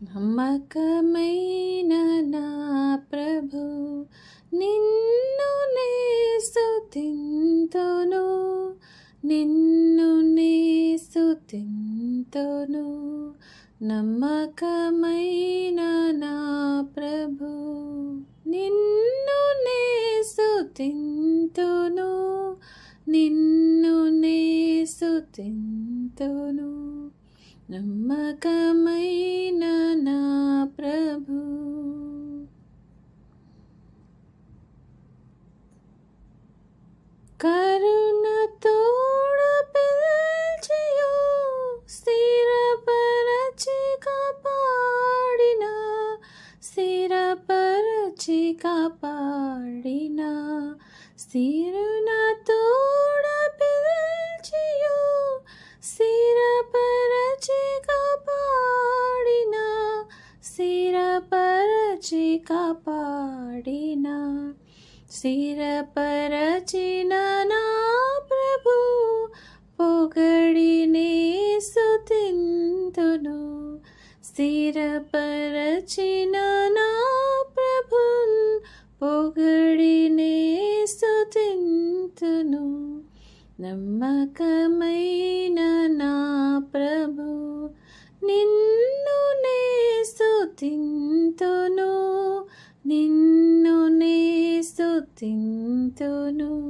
నమ్మకమైన నా ప్రభు నిన్ను నే స్తుతింతును నిన్ను నే స్తుతింతును నమ్మకమైన నా ప్రభు నిన్ను నే స్తుతింతును నిన్ను నే స్తుతింతును నమ్మకమైన కాపాడిన స్థిరున తోడ పిల్చియు స్థిరపరచి కాపాడిన స్థిరపరచి కాపాడిన స్థిరపరచిన నా ప్రభు పొగడినే స్తుతింతును స్థిరపరచిన స్తుతింతును నమ్మకమైన నా ప్రభు. నిన్ను నే స్తుతింతును నిన్ను నే స్తుతింతును